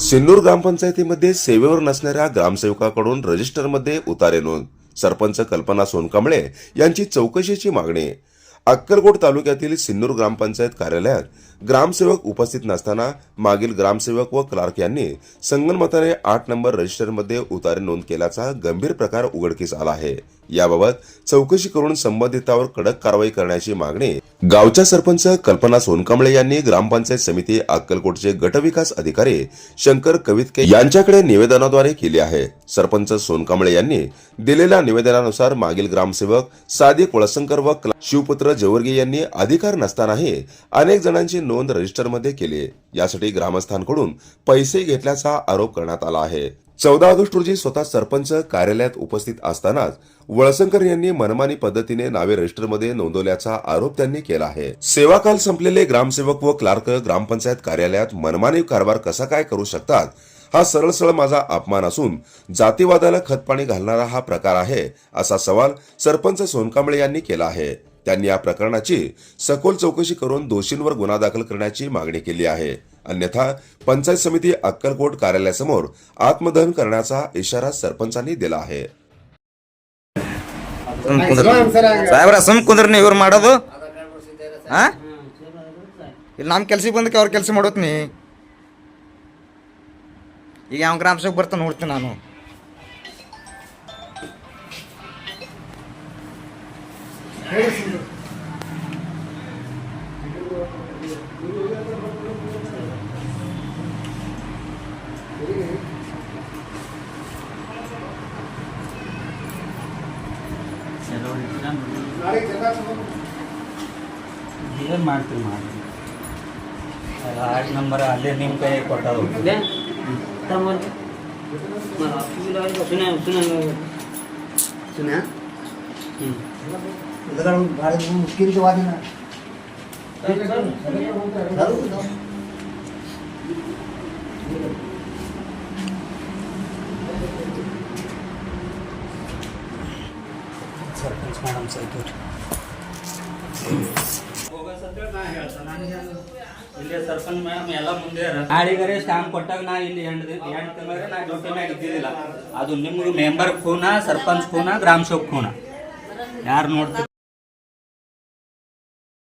सिन्नूर ग्रामपंचायतीमध्ये सेवेवर नसणाऱ्या ग्रामसेवकाकडून रजिस्टरमध्ये उतारे नोंद. सरपंच कल्पना सोनकांबळे यांची चौकशीची मागणी. अक्कलकोट तालुक्यातील सिन्नूर ग्रामपंचायत कार्यालयात ग्रामसेवक उपस्थित नसताना मागील ग्रामसेवक व क्लार्क यांनी संगनमताने आठ नंबर रजिस्टरमध्ये उतारे नोंद केल्याचा गंभीर प्रकार उघडकीस आला आहे. याबाबत चौकशी करून संबंधितावर कडक कारवाई करण्याची मागणी गावच्या सरपंच कल्पना सोनकांबळे यांनी ग्रामपंचायत समिती अक्कलकोटचे गटविकास अधिकारी शंकर कवितके यांच्याकडे निवेदनाद्वारे केली आहे. सरपंच सोनकांबळे यांनी दिलेल्या निवेदनानुसार मागील ग्रामसेवक सादिक वळसंकर व शिवपुत्र जेवर्गी यांनी अधिकार नसतानाही अनेक जणांची नोंद रजिस्टरमध्ये केली. यासाठी ग्रामस्थांकडून पैसे घेतल्याचा आरोप करण्यात आला आहे. चौदा ऑगस्ट रोजी स्वतः सरपंच कार्यालयात उपस्थित असतानाच वळसंकर यांनी मनमानी पद्धतीने नावे रजिस्टरमध्ये नोंदवल्याचा आरोप त्यांनी केला आहे. सेवाकाल संपलेले ग्रामसेवक व क्लार्क ग्रामपंचायत कार्यालयात मनमानी कारभार कसा काय करू शकतात हा सरळ सरळ माझा अपमान असून जातीवादाला खतपाणी घालणारा हा प्रकार आहे असा सवाल सरपंच सोनकांबळे यांनी केला आहे. त्यांनी या प्रकरणाची सखोल चौकशी करून दोषींवर गुन्हा दाखल करण्याची मागणी केली आहे. अन्यथा पंचायत समिती अक्कलकोट कार्यालयासमोर आत्मदहन करण्याचा इशारा सरपंचांनी दिला आहे ಸಾಹೇಬ್ರ ಸುಮ್ ಕುಂದ್ರಿ ನೀವು ಇವ್ರು ಮಾಡೋದು ಹಾ ಇಲ್ಲಿ ನಮ್ಮ ಕೆಲ್ಸಕ್ಕೆ ಬಂದಕ್ಕೆ ಅವ್ರ ಕೆಲಸ ಮಾಡೋತ್ನಿ ಈಗ ಯಾವ ಗ್ರಾಮಸಭೆಗೆ ಬರ್ತಾನೆ ನೋಡ್ತೀನಿ ನಾನು ಏನು ಮಾಡ್ತೀವಿ ಮಾಡಿ ಆರು ನಂಬರ್ ಅಲ್ಲೇ ನಿಮ್ಮ ಕೈ ಕೊಟ್ಟದು Bien, estamos. Bueno, aquí sarpanch madam ಸೈತು ಇಲ್ಲಿ ಸರ್ಪಂಚ್ ಮೇಡಮ್ ಎಲ್ಲ ಮುಂದೆ ನಾಳಿಗರೆ ಸ್ಟ್ಯಾಂಪ್ ಕೊಟ್ಟಾಗ ನಾ ಇಲ್ಲಿ ಎಂಟು ದಿನ ತಿಂಗಳಿಗೆ ನಾ ಡ್ಯೂಟಿ ಮ್ಯಾಗ ಇದ್ದಿದ್ದಿಲ್ಲ. ಅದು ನಿಮ್ಗೆ ಮೆಂಬರ್ ಖೂನ ಸರ್ಪಂಚ್ ಖೂನ ಗ್ರಾಮ ಸೇವಕ್ ಖೂನ ಯಾರು ನೋಡ್ತೀವಿ